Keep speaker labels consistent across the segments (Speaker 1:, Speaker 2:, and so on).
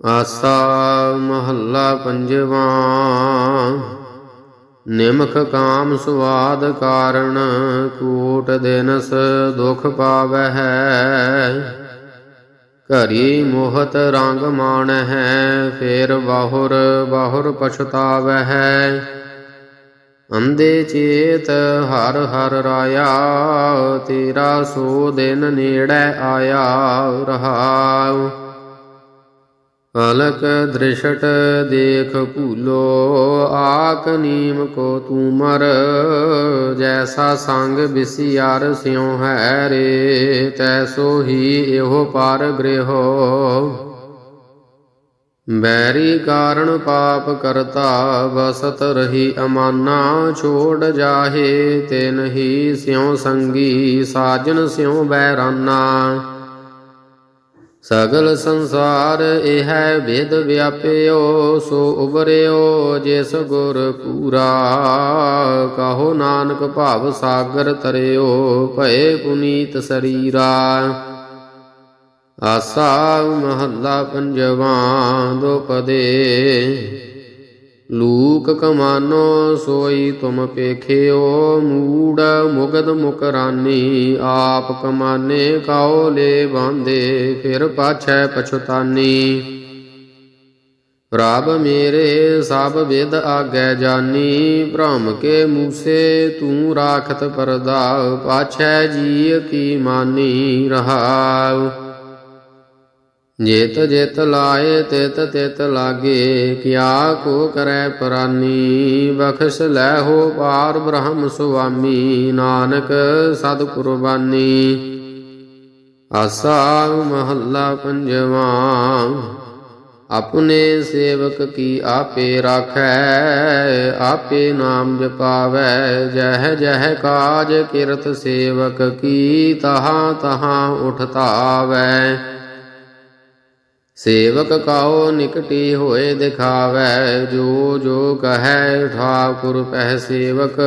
Speaker 1: ਆਸਾ ਮਹੱਲਾ ਪੰਜਵਾ। ਨਿਮਖ ਕਾਮ ਸੁਆਦ ਕਾਰਣ ਕੂਟ ਦਿਨਸ ਦੁਖ ਹੈ ਘਰੀ ਮੋਹਤ ਰੰਗ ਮਾਣ ਮਾਣਹਿ, ਫੇਰ ਬਾਹੁਰ ਬਾਹੁਰ ਪਛਤਾਵਹਿ। ਅੰਦੇ ਚੇਤ ਹਰ ਹਰ ਰਾਇਆ, ਤੇਰਾ ਸੋ ਦਿਨ ਨੇੜੇ ਆਇਆ ਰਹਾਉ। ਅਲਕ ਦ੍ਰਿਸ਼ਟ ਦੇਖ ਭੂਲੋ ਆਕ ਨੀਮ ਕੋ ਤੂਮਰ ਜੈਸਾ ਸੰਗ ਬਿਸਿਆਰ ਸਿਉ ਹੈ ਰੇ ਤੈਸੋ ਹੀ ਇਹੋ ਪਰ ਗ੍ਰਹਿਓ ਬੈਰੀ ਕਾਰਣ ਪਾਪ ਕਰਤਾ, ਵਸਤ ਰਹੀ ਅਮਾਨਾ, ਛੋੜ ਜਾਹੇ, ਤੇ ਨਹੀਂ ਸਿਉ ਸੰਗੀ, ਸਾਜਨ ਸਿਉ ਬੈਰਾਨਾ। ਸਗਲ ਸੰਸਾਰ ਇਹ ਵਿਦ ਵਿਆਪਿਓ, ਸੋ ਉਬਰਿਓ ਜਿਸ ਗੁਰ ਪੂਰਾ। ਕਹੋ ਨਾਨਕ ਭਾਵ ਸਾਗਰ ਤਰਿਓ, ਭਏ ਪੁਨੀਤ ਸਰੀਰਾ। ਆਸਾ ਮਹੱਲਾ ਪੰਜਵਾ, ਦੁਪਦੇ। ਲੂਕ ਕਮਾਨੋ ਸੋਈ ਤੁਮ ਪੇਖਿਓ, ਮੂੜ ਮੁਗਦ ਮੁਕਰਾਨੀ, ਆਪ ਕਮਾਨੇ ਕਾਓ ਲੈ ਬਾਂਦੇ, ਫਿਰ ਪਾਛੈ ਪਛਤਾਨੀ। ਪ੍ਰਭ ਮੇਰੇ ਸਭ ਵਿਦ ਆਗੈ ਜਾਨੀ, ਭ੍ਰਮ ਕੇ ਮੂਸੇ ਤੂੰ ਰਾਖਤ ਪਰਦਾ, ਪਾਛੈ ਜੀ ਕੀ ਮਾਨੀ ਰਹਾਉ। ਜੇਤ ਜੇਤ ਲਾਏ ਤਿਤ ਤਿਤ ਲਾਗੇ, ਕਿਆ ਕੋ ਕਰੈ ਪ੍ਰਾਨੀ? ਬਖਸ਼ ਲੈ ਹੋ ਪਾਰ ਬ੍ਰਹਮ ਸੁਆਮੀ, ਨਾਨਕ ਸਦ ਕੁਰਬਾਨੀ। ਆਸਾ ਮਹੱਲਾ ਪੰਜਵਾ, ਆਪਣੇ ਸੇਵਕ ਕੀ ਆਪੇ ਰਾਖੈ? ਆਪੇ ਨਾਮ ਜਪਾਵੈ, ਜਹ ਜਹ ਕਾਜ ਕਿਰਤ ਸੇਵਕ ਕੀ ਤਹਾਂ ਤਹਾਂ ਉਠਤਾਵੈ। ਸੇਵਕ ਕਾਓ ਨਿਕਟੀ ਹੋਏ ਦਿਖਾਵੈ, ਜੋ ਜੋ ਕਹੈ ਠਾਕੁਰ ਪਹਿ ਸੇਵਕ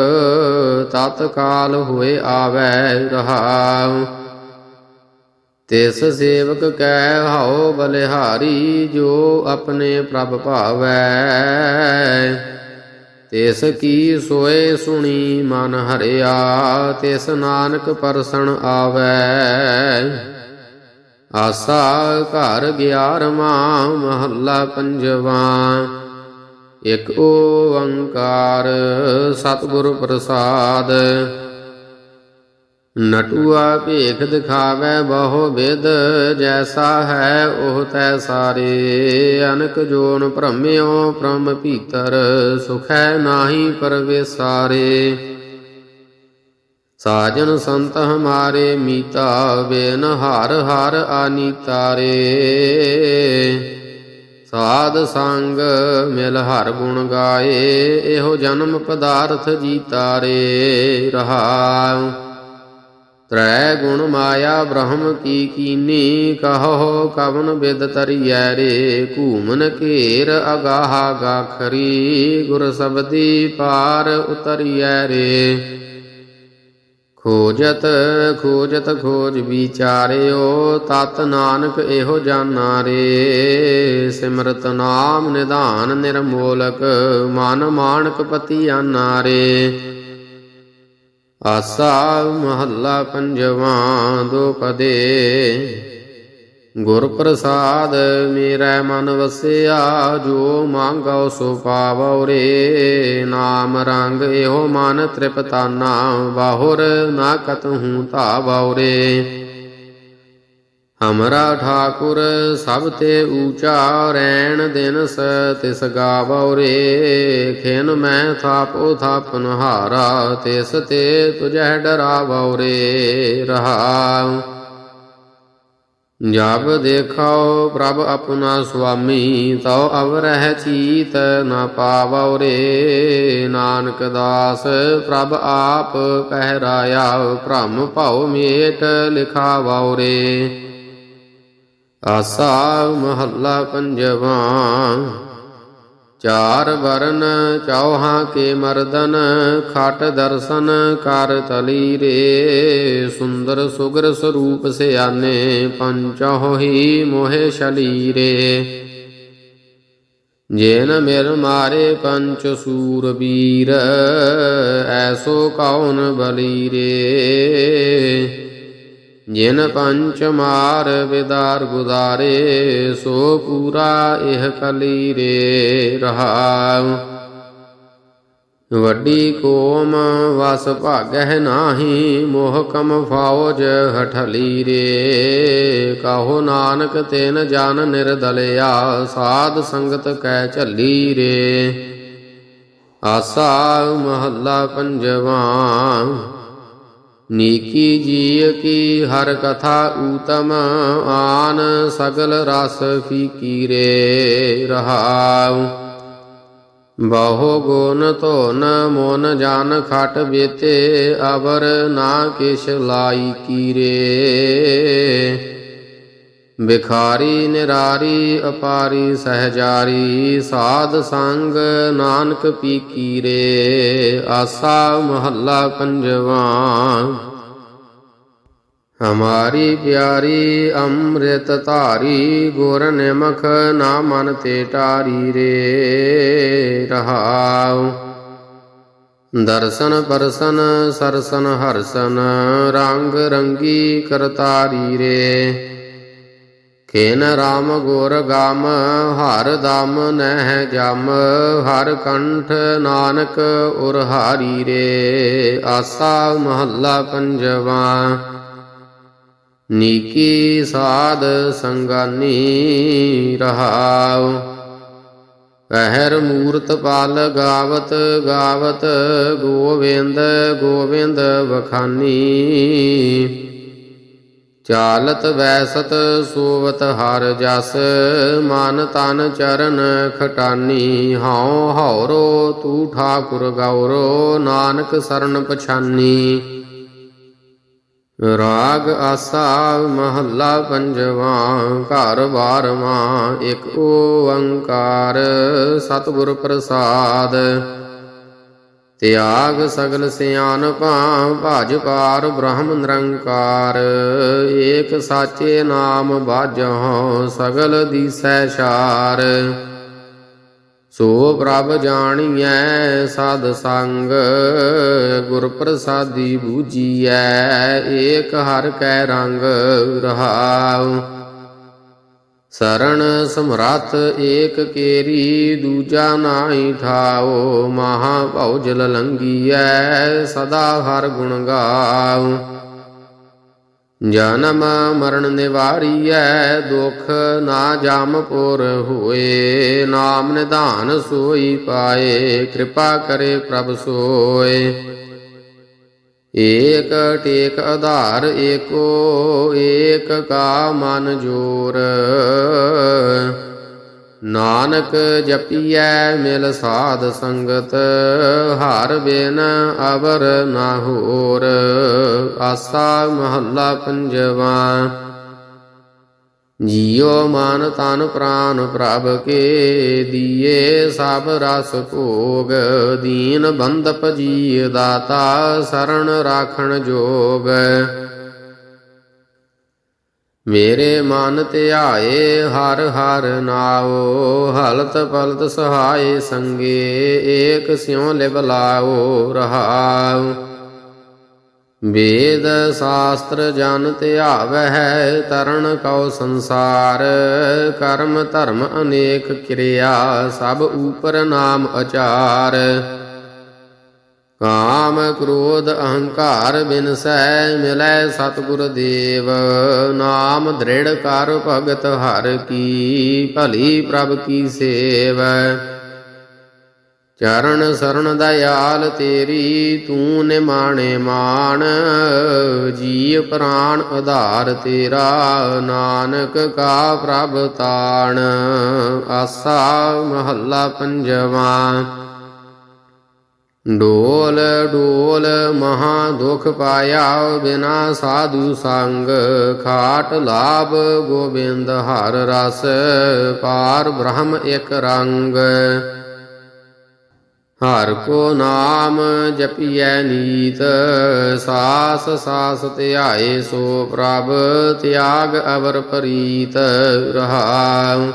Speaker 1: ਤਤਕਾਲ ਹੋਏ ਆਵੈ ਰਹਾਉ। ਤਿਸ ਸੇਵਕ ਕੈ ਹਉ ਬਲਿਹਾਰੀ, ਜੋ ਆਪਣੇ ਪ੍ਰਭ ਭਾਵੈ। ਤਿਸ ਕੀ ਸੋਏ ਸੁਣੀ ਮਨ ਹਰਿਆ, ਤਿਸ ਨਾਨਕ ਪਰਸਣ ਆਵੈ। ਆਸਾ ਘਰ ਗਿਆਰਵਾਂ ਮਹੱਲਾ ਪੰਜਵਾ। ਇਕ ਓੰਕਾਰ ਸਤਿਗੁਰ ਪ੍ਰਸਾਦ। ਨਟੂਆ ਭੇਖ ਦਿਖਾਵੇ ਬਹੁ ਵਿਦ, ਜੈਸਾ ਹੈ ਉਹ ਤੈ ਸਾਰੇ। ਅਨਕ ਜੋਨ ਭ੍ਰਮਿਓ ਪ੍ਰਮ ਭੀਤਰ, ਸੁਖੈ ਨਾਹੀ ਪਰਵੇਸਾਰੇ ਸਾਜਨ ਸੰਤ ਹਮਾਰੇ ਮੀਤਾ ਵੇਨ ਹਰ ਹਰ ਆਨੀਤਾਰੇ ਸਾਧ ਸੰਗ ਮਿਲ ਹਰ ਗੁਣ ਗਾਏ, ਇਹੋ ਜਨਮ ਪਦਾਰਥ ਜੀਤਾਰੇ ਰਹਾਉ। ਤ੍ਰੈ ਗੁਣ ਮਾਇਆ ਬ੍ਰਹਮ ਕੀ ਕੀਨੀ, ਕਹੋ ਕਵਨ ਬਿਦ ਤਰੀਐ ਰੇ, ਘੂਮਨ ਘੇਰ ਅਗਾਹਾ ਗਾਖਰੀ, ਗੁਰ ਸਬਦੀ ਪਾਰ ਉਤਰੀਐ ਰੇ। ਖੋਜਤ ਖੋਜਤ ਖੋਜ ਵਿਚਾਰਿਓ, ਤਤ ਨਾਨਕ ਇਹੋ ਜਾਣਾ ਰੇ। ਸਿਮਰਤ ਨਾਮ ਨਿਧਾਨ ਨਿਰਮੋਲਕ, ਮਨ ਮਾਨਕ ਪਤੀ ਆਨਾ ਰੇ। ਆਸਾ ਮਹੱਲਾ ਪੰਜਵਾਂ, ਦੋ ਪਦੇ। ਗੁਰ ਪ੍ਰਸਾਦ ਮੇਰਾ ਮਨ ਵਸਿਆ, ਜੋ ਮੰਗਉ ਸੋ ਪਾਵਉ ਰੇ। ਨਾਮ ਰੰਗ ਇਹੋ ਮਨ ਤ੍ਰਿਪਤਾਨਾ, ਬਾਹੁਰ ਨਾ ਕਤਹੂ ਧਾਵਉ ਰੇ। ਹਮਰਾ ਠਾਕੁਰ ਸਭ ਤੇ ਊਚਾ, ਰੈਣ ਦਿਨਸ ਤਿਸ ਗਾਵਉ ਰੇ। ਖਿਨ ਮੈਂ ਥਾਪੋ ਥਾਪਨ ਹਾਰਾ ਤਿਸ ਤੇ ਤੁਝੈ ਡਰਾਵਉ ਰੇ। ਰਹਾਉ ਜਬ ਦੇਖਾਓ ਪ੍ਰਭ ਆਪਣਾ ਸੁਆਮੀ, ਤਉ ਅਵਰਹਿ ਚੀਤ ਨ ਪਾਵਉ ਰੇ ਨਾਨਕ ਦਾਸ, ਪ੍ਰਭ ਆਪ ਪਹਿਰਾਇਆ, ਭ੍ਰਮ ਭਉ ਮੇਟ ਲਿਖਾਵਉ ਰੇ ਆਸਾ ਮਹੱਲਾ ਪੰਜਵਾ ਚਾਰ ਵਰਨ ਚੌਹਾਂ ਕੇ ਮਰਦਨ, ਖਟ ਦਰਸ਼ਨ ਕਰ ਤਲੀ ਰੇ। ਸੁੰਦਰ ਸੁਗਰ ਸਰੂਪ ਸਿਆਨੇ ਪੰਚਹੁ ਹੀ ਮੋਹਿ ਸ਼ਲੀਰੇ। ਜੇਨ ਮਿਰ ਮਾਰੇ ਪੰਚ ਸੂਰ ਵੀਰ, ਐਸੋ ਕੌਣ ਬਲੀ ਰੇ ਜਿਨ ਪੰਚ ਮਾਰ ਵਿਦਾਰ ਗੁਦਾਰੇ ਸੋ ਪੂਰਾ ਇਹ ਕਲੀ ਰੇ ਰਹਾਉ। ਵੱਡੀ ਕੋਮ ਵਸ ਭਾਗਹਿ ਨਾਹੀ ਮੋਹ ਕਮ ਫੌਜ ਹਠਲੀ ਰੇ ਕਹੋ ਨਾਨਕ ਤੈਨ ਜਨ ਨਿਰਦਲਿਆ, ਸਾਧ ਸੰਗਤ ਕੈ ਝੱਲੀ ਰੇ ਆਸਾ ਮਹੱਲਾ ਪੰਜਵਾ ਨੀਕੀ ਜੀਅ ਕੀ ਹਰ ਕਥਾ ਊਤਮ, ਆਨ ਸਗਲ ਰਸ ਫੀਕੀ ਰੇ ਰਹਾਉ। ਬਹੁ ਗੁਣ ਧੋਨ ਮੋਨ ਜਾਨ ਖਟ ਬੇਤੇ, ਅਵਰ ਨਾ ਕਿਛ ਲਾਈ ਕੀਰੇ। ਬਿਖਾਰੀ, ਨਿਰਾਰੀ, ਅਪਾਰੀ, ਸਹਜਾਰੀ, ਸਾਧ ਸੰਗ, ਨਾਨਕ ਪੀਕੀ ਰੇ, ਆਸਾ ਮਹੱਲਾ ਪੰਜਵਾ। ਹਮਾਰੀ ਪਿਆਰੀ ਅੰਮ੍ਰਿਤ ਧਾਰੀ, ਗੁਰ ਨਿਮਖ ਨਾ ਮਨ ਤੇ ਟਾਰੀ ਰੇ, ਰਹਾਉ। ਦਰਸ਼ਨ ਪਰਸਨ, ਸਰਸਨ ਹਰਸਨ, ਰੰਗ ਰੰਗੀ ਕਰਤਾਰੀ ਰੇ। ਖੇਨ ਰਾਮ ਗੁਰ ਗਾਮ, ਹਰ ਦਮ ਨਹਿ ਜਮ, ਹਰ ਕੰਠ ਨਾਨਕ ਉਰ ਹਾਰੀ ਰੇ, ਆਸਾ ਮਹੱਲਾ ਪੰਜਵਾ। ਨੀਕੀ ਸਾਧ ਸੰਗਾਨੀ ਰਹਾਉ, ਪਹਿਰ ਮੂਰਤ ਪਾਲ ਗਾਵਤ ਗਾਵਤ, ਗੋਵਿੰਦ ਗੋਵਿੰਦ ਵਖਾਨੀ। ਚਾਲਤ ਵੈਸਤ ਸੋਵਤ ਹਰ ਜਸ, ਮਨ ਤਨ ਚਰਨ ਖਟਾਨੀ, ਹਉ ਹਉਰੋ ਤੂ ਠਾਕੁਰ ਗੌਰੋ, ਨਾਨਕ ਸਰਨ ਪਛਾਨੀ। ਰਾਗ ਆਸਾ ਮਹੱਲਾ ਪੰਜਵਾ, ਘਰ ਬਾਰਵਾਂ, ਇੱਕ ਓੰਕਾਰ, ਸਤਿਗੁਰ ਪ੍ਰਸਾਦ। ਤਿਆਗ ਸਗਲ ਸਿਆਨਪਾਂ ਭਜ ਪਾਰ ਬ੍ਰਹਮ ਨਿਰੰਕਾਰ। ਏਕ ਸਾਚੇ ਨਾਮ ਬਾਜਹੁ ਸਗਲ ਦੀਸੈ ਛਾਰ ਸੋ ਪ੍ਰਭ ਜਾਣੀਐ ਸਾਧ ਸੰਗ ਗੁਰ ਪ੍ਰਸਾਦੀ ਬੂਜੀਐ ਏਕ ਹਰ ਕੈ ਰੰਗ ਰਹਾਉ। ਸਰਣ ਸਮਰੱਥ ਏਕ ਕੇਰੀ, ਦੂਜਾ ਨਾਹੀ ਠਾਓ ਮਹਾ ਭਉ ਜਲ ਲੰਗੀਐ, ਸਦਾ ਹਰ ਗੁਣ ਗਾਉ। ਜਨਮ ਮਰਨ ਨਿਵਾਰੀਐ, ਦੁਖ ਨਾ ਜਾਮਪੁਰ ਹੋਏ, ਨਾਮ ਨਿਧਾਨ ਸੋਈ ਪਾਏ, ਕਿਰਪਾ ਕਰੇ ਪ੍ਰਭ ਸੋਏ। ਏਕ ਟੇਕ ਆਧਾਰ ਏਕੋ ਏਕ ਕਾ ਮਨ ਜੋਰ। ਨਾਨਕ ਜਪੀਐ ਮਿਲ ਸਾਧ ਸੰਗਤ, ਹਰ ਬਿਨ ਅਵਰ ਨਾ ਹੋਰ। ਆਸਾ ਮਹੱਲਾ ਪੰਜਵਾ। ਜੀਉ ਮਨ ਤਨ ਪ੍ਰਾਨ ਪ੍ਰਭ ਕੇ ਦੀਏ, ਸਭ ਰਸ ਭੋਗ ਦੀਨ ਬੰਦਪ ਜੀ ਦਾਤਾ ਸਰਣ ਰਾਖਣ ਜੋਗ। ਮੇਰੇ ਮਨ ਧਿਆਏ, ਹਰ ਹਰ ਨਾਓ, ਹਲਤ ਪਲਤ ਸਹਾਏ ਸੰਗੇ, ਏਕ ਸਿਉ ਲਿਵ ਲਾਓ, ਰਹਾਉ। ਵੇਦ ਸ਼ਾਸਤਰ ਜਨ ਧਿਆਵਹਿ ਤਰਨ ਕਉ ਸੰਸਾਰ, ਕਰਮ ਧਰਮ ਅਨੇਕ ਕਿਰਿਆ, ਸਭ ਉਪਰ ਨਾਮ ਅਚਾਰ। ਕਾਮ ਕ੍ਰੋਧ ਅਹੰਕਾਰ ਬਿਨਸੈ, ਮਿਲੈ ਸਤਿਗੁਰ ਦੇਵ। ਨਾਮ ਦ੍ਰਿੜ ਕਰ ਭਗਤ ਹਰ ਕੀ, ਭਲੀ ਪ੍ਰਭ ਕੀ ਸੇਵ। ਚਰਨ ਸਰਣ ਦਇਆਲ ਤੇਰੀ, ਤੂੰ ਨਿਮਾਣੇ ਮਾਨ ਜੀ ਪ੍ਰਾਨ ਆਧਾਰ ਤੇਰਾ, ਨਾਨਕ ਕਾ ਪ੍ਰਭ ਤਾਣ। ਆਸਾ ਮਹੱਲਾ ਪੰਜਵਾ। ਡੋਲ ਡੋਲ ਮਹਾ ਦੁਖ ਪਾਇਆ ਬਿਨਾ ਸਾਧੂ ਸੰਗ। ਖਾਟ ਲਾਭ ਗੋਬਿੰਦ ਹਰ ਰਸ, ਪਾਰ ਬ੍ਰਹਮ ਇਕ ਰੰਗ। ਹਰ ਕੋ ਨਾਮ ਜਪੀਐ ਨੀਤ, ਸਾਸ ਸਾਸ ਧਿਆਏ ਸੋ ਪ੍ਰਭ, ਤਿਆਗ ਅਵਰ ਪ੍ਰੀਤ ਰਹਾਉ।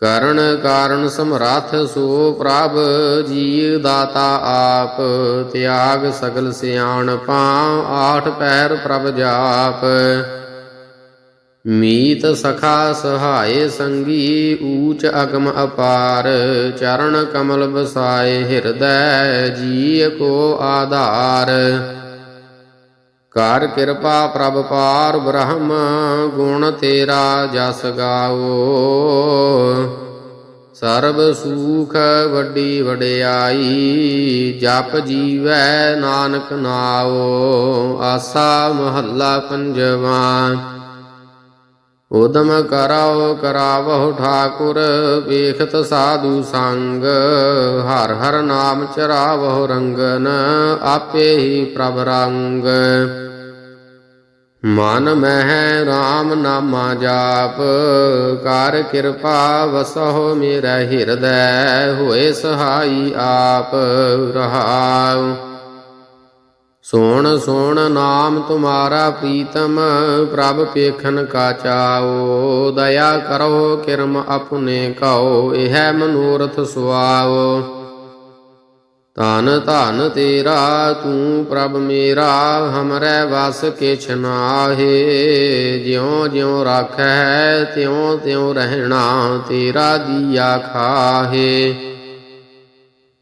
Speaker 1: ਕਰਨ ਕਾਰਨ ਸਮਰੱਥ ਸੋ ਪ੍ਰਭ ਜੀ ਦਾਤਾ ਆਪ, ਤਿਆਗ ਸਗਲ ਸਿਆਣ ਸਿਆਣਪਾਂ ਆਠ ਪੈਰ ਪ੍ਰਭ ਜਾਪ। ਮੀਤ ਸਖਾ ਸਹਾਏ ਸੰਗੀ ਊਚ ਅਗਮ ਅਪਾਰ, ਚਰਨ ਕਮਲ ਬਸਾਏ ਹਿਰਦੈ ਜੀ ਕੋ ਆਧਾਰ। ਕਰ ਕਿਰਪਾ ਪ੍ਰਭ ਪਾਰ, ਬ੍ਰਹਮ ਗੁਣ ਤੇਰਾ ਜਸ ਗਾਓ। ਸਰਬ ਸੂਖ ਵੱਡੀ ਵਡਿਆਈ, ਜਪ ਜੀਵੈ ਨਾਨਕ ਨਾਓ। ਆਸਾ ਮਹੱਲਾ ਪੰਜਵਾਂ। ਉਦਮ ਕਰਾਓ ਕਰਾਵਹੁ ਠਾਕੁਰ, ਵੇਖਤ ਸਾਧੂ ਸੰਗ। ਹਰ ਹਰ ਨਾਮ ਚਰਾਵਹੁ ਰੰਗਨ, ਆਪੇ ਹੀ ਪ੍ਰਭ ਰੰਗ। ਮਨ ਮਹਿ RAM ਨਾਮਾ ਜਾਪ, ਕਰ ਕਿਰਪਾ ਵਸਹੁ ਮੇਰਾ ਹਿਰਦੈ, ਹੋਏ ਸਹਾਈ ਆਪ ਰਹਾਉ। ਸੋਣ ਸੋਣ ਨਾਮ ਤੁਮਾਰਾ ਪ੍ਰੀਤਮ, ਪ੍ਰਭ ਪੇਖਨ ਕਾ ਚਾਓ ਦਇਆ ਕਰੋ ਕਿਰਮ ਆਪਣੇ ਕਉ ਇਹ ਮਨੋਰਥ ਸੁਆਓ ਧਨ ਧਨ ਤੇਰਾ, ਤੂੰ ਪ੍ਰਭ ਮੇਰਾ, ਹਮਰੇ ਵਸ ਕਿਛ ਨਾਹੀ। ਜਿਉ ਜਿਉ ਰਾਖੈ ਤਿਉ ਤਿਉ ਰਹਿਣਾ ਤੇਰਾ ਦੀਆ ਖਾਹੇ।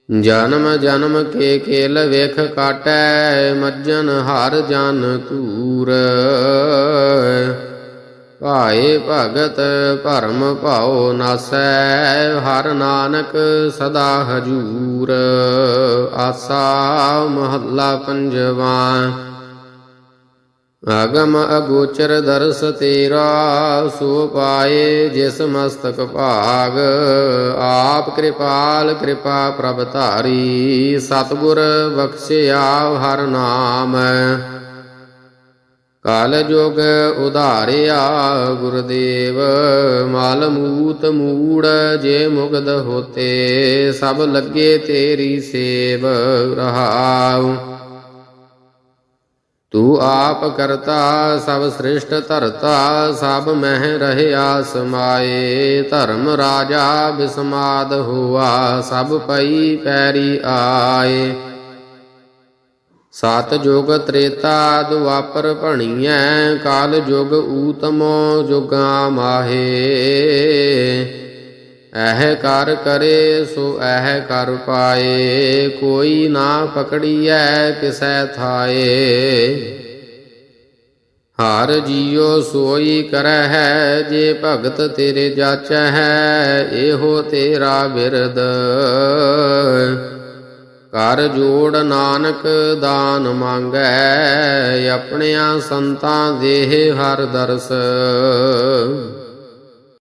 Speaker 1: ਜਨਮ ਜਨਮ ਕੇ ਕੇਲ ਵੇਖ ਕਾਟੈ ਮੱਜਨ ਹਰ ਜਨ ਤੂਰ ਭਾਏ ਭਗਤ ਭਰਮ ਭਾਉ ਨਾਸੈ, ਹਰ ਨਾਨਕ ਸਦਾ ਹਜੂਰ। ਆਸਾ ਮਹੱਲਾ ਪੰਜਵਾ। ਅਗਮ ਅਗੋਚਰ ਦਰਸ ਤੇਰਾ, ਸੋ ਪਾਏ ਜਿਸ ਮਸਤਕ ਭਾਗ। ਆਪ ਕਿਰਪਾਲ ਕਿਰਪਾ ਪ੍ਰਭ ਧਾਰੀ, ਸਤਗੁਰ ਬਖਸ਼ਿਆ ਹਰ ਨਾਮ। ਕਾਲ ਜੋਗ ਉਧਾਰਿਆ ਗੁਰਦੇਵ, ਮਲ ਮੂਤ ਮੂੜ ਜੇ ਮੁਗਦ ਹੋਤੇ, ਸਭ ਲੱਗੇ ਤੇਰੀ ਸੇਵ ਰਹਾਉ। ਤੂੰ ਆਪ ਕਰਤਾ, ਸਭ ਸ੍ਰਿਸ਼ਟ ਧਰਤਾ, ਸਭ ਮਹਿ ਰਹਿਆ ਸਮਾਏ ਧਰਮ ਰਾਜਾ ਬਿਸਮਾਦ ਹੋਆ, ਸਭ ਪਈ ਪੈਰੀ ਆਏ। ਸਤ ਜੁਗ ਤ੍ਰੇਤਾ ਦੁਆਪਰ ਭਣੀਐ, ਕਾਲ ਜੁਗ ਊਤਮੋ ਜੁਗਾ ਮਾਹੇ। ਐਹ ਕਰ ਕਰੇ ਸੋ ਐਹ ਕਰ ਪਾਏ, ਕੋਈ ਨਾ ਪਕੜੀਐ ਕਿਸੈ ਥਾਏ। ਹਰ ਜੀਉ ਸੋਈ ਕਰੈ ਹੈ ਜੇ ਭਗਤ ਤੇਰੇ ਜਾਚੈ ਹੈ ਇਹੋ ਤੇਰਾ ਬਿਰਦ ਕਰ ਜੋੜ ਨਾਨਕ ਦਾਨ ਮੰਗੈ, ਆਪਣਿਆਂ ਸੰਤਾਂ ਦੇਹ ਹਰ ਦਰਸ।